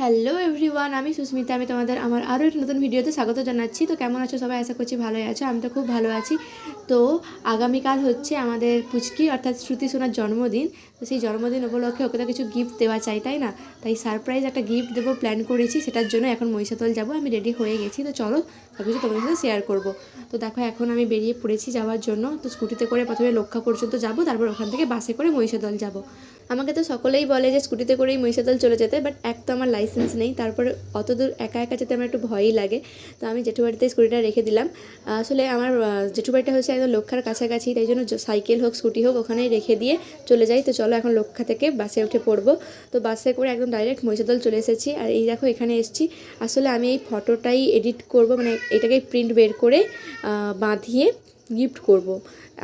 Hello everyone, আমি সুস্মিতা। আমি তোমাদের আমার আরও একটি নতুন ভিডিওতে স্বাগত জানাচ্ছি। তো কেমন আছো সবাই? আশা করছি ভালোই আছো। আমি তো খুব ভালো আছি। তো আগামীকাল হচ্ছে আমাদের পুচকি অর্থাৎ শ্রুতি সোনার জন্মদিন। তো সেই জন্মদিন উপলক্ষে ওকে তো কিছু গিফট দেওয়া চাই, তাই না? তাই সারপ্রাইজ একটা গিফট দেবো প্ল্যান করেছি। সেটার জন্য এখন মহিষাতল যাব। আমি রেডি হয়ে গেছি। তো চলো সব কিছু তোমাদের সাথে শেয়ার করব। তো দেখো, এখন আমি বেরিয়ে পড়েছি যাওয়ার জন্য। তো স্কুটিতে করে প্রথমে লক্ষা পর্যন্ত যাব। তারপর ওখান থেকে বাসে করে মহিষাদল যাব। আমাকে তো সকলেই বলে যে স্কুটিতে করেই মহিষাদল চলে যেতে বাট এক তো আমার লাইসেন্স নেই তারপরে অত দূর একা একা যেতে আমার একটু ভয়ই লাগে। তো আমি জেঠু বাড়িতে স্কুটিটা রেখে দিলাম। আসলে আমার আহ, জেঠু বাড়িটা হচ্ছে একদম লক্ষার কাছাকাছি তাই জন্য সাইকেল হোক স্কুটি হোক ওখানেই রেখে দিয়ে চলে যাই। তো চলো এখন লক্ষা থেকে বাসে উঠে পড়ব। তো বাসে করে একদম ডাইরেক্ট মহিষাদল চলে এসেছি। আর এই দেখো এখানে এসেছি। আসলে আমি এই ফটোটাই এডিট করব মানে এটাকে প্রিন্ট বের করে বাঁধিয়ে গিফট করব।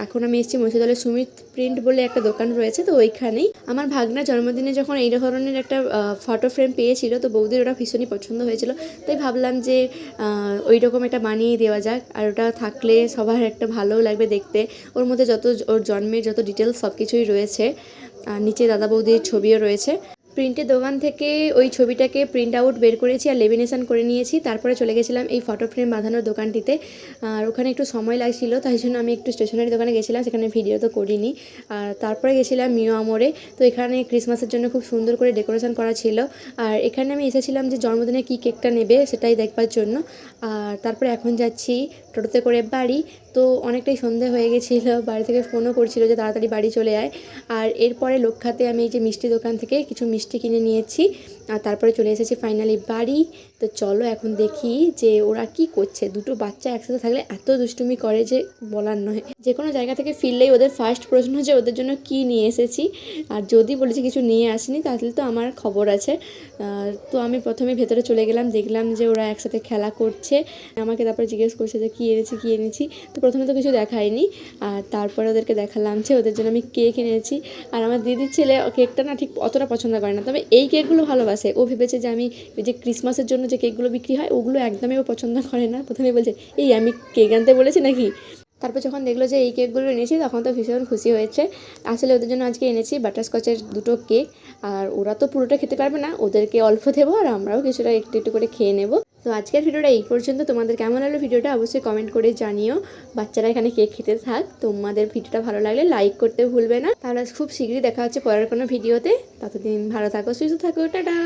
এখন আমি এসেছি মহিষাদলের সুমিত প্রিন্ট বলে একটা দোকান রয়েছে, তো ওইখানেই। আমার ভাগনা জন্মদিনে যখন এই ধরনের একটা ফটো ফ্রেম পেয়েছিল, তো বৌদির ওটা ভীষণই পছন্দ হয়েছিল। তাই ভাবলাম যে ওই রকম একটা বানিয়ে দেওয়া যাক, আর ওটা থাকলে সবার একটা ভালোও লাগবে দেখতে। ওর মধ্যে যত ওর জন্মের যত ডিটেলস সব কিছুই রয়েছে, আর নিচে দাদা বৌদির ছবিও রয়েছে। প্রিন্টের দোকান থেকে ওই ছবিটাকে প্রিন্ট আউট বের করেছি আর লেমিনেশন করে নিয়েছি। তারপরে চলে গেছিলাম এই ফটো ফ্রেম বাঁধানোর দোকানটিতে। আর ওখানে একটু সময় লাগছিল, তাই জন্য আমি একটু স্টেশনারি দোকানে গেছিলাম, সেখানে ভিডিও তো করিনি। আর তারপরে গেছিলাম মিও আমরে। তো এখানে ক্রিসমাসের জন্য খুব সুন্দর করে ডেকোরেশন করা ছিল। আর এখানে আমি এসেছিলাম যে জন্মদিনে কী কেকটা নেবে সেটাই দেখবার জন্য। আর তারপরে এখন যাচ্ছি টোটোতে করে বাড়ি। তো অনেকটাই সন্ধে হয়ে গেছিল, বাড়ি থেকে ফোনও করছিল যে তাড়াতাড়ি বাড়ি চলে আয়। আর এরপরে লক্ষাতে আমি এই যে মিষ্টি দোকান থেকে কিছু মিষ্টি কিনে নিয়েছি, আর তারপরে চলে এসেছি ফাইনালি বাড়ি। তো চলো এখন দেখি যে ওরা কি করছে। দুটো বাচ্চা একসাথে থাকলে এত দুষ্টুমি করে যে বলার নয়। যে কোনো জায়গা থেকে ফিরলেই ওদের ফার্স্ট প্রশ্ন যে ওদের জন্য কি নিয়ে এসেছি? আর যদি বলেছি কিছু নিয়ে আসিনি, তাহলে তো আমার খবর আছে। তো আমি প্রথমে ভেতরে চলে গেলাম, দেখলাম যে ওরা একসাথে খেলা করছে। আমাকে তারপরে জিজ্ঞেস করছে যে কী এনেছি কী এনেছি? তো প্রথমে তো কিছু দেখায়নি আর তারপরে ওদেরকে দেখালাম যে ওদের জন্য আমি কেক এনেছি। আর আমার দিদির ছেলে কেকটা না ঠিক অতটা পছন্দ করে না, তবে এই কেকগুলো ভালোবাসে। ও ভেবেছে যে আমি যে ক্রিসমাসের জন্য যে কেকগুলো বিক্রি হয়, ওগুলো একদমই ও পছন্দ করে না। প্রথমে বলছে, এই আমি কেক আনতে বলেছি নাকি? তারপর যখন দেখল যে এই কেকগুলো এনেছি, তখন তো ভীষণ খুশি হয়েছে। আসলে ওদের জন্য আজকে এনেছি বাটারস্কচের দুটো কেক, আর ওরা তো পুরোটা খেতে পারবে না, ওদেরকে অল্প দেবো আর আমরাও কিছুটা একটু একটু করে খেয়ে নেব। তো আজকের ভিডিওটা এই পর্যন্ত। তোমাদের কেমন লাগল ভিডিওটা অবশ্যই কমেন্ট করে জানিও। বাচ্চারা এখানে কেক খেতে থাক, তোমাদের ভিডিওটা ভালো লাগলে লাইক করতে ভুলবে না। তাহলে খুব শীঘ্রই দেখা হচ্ছে পরের কোনো ভিডিওতে। ততদিন ভালো থাকো, সুস্থ থাকো, টাটা!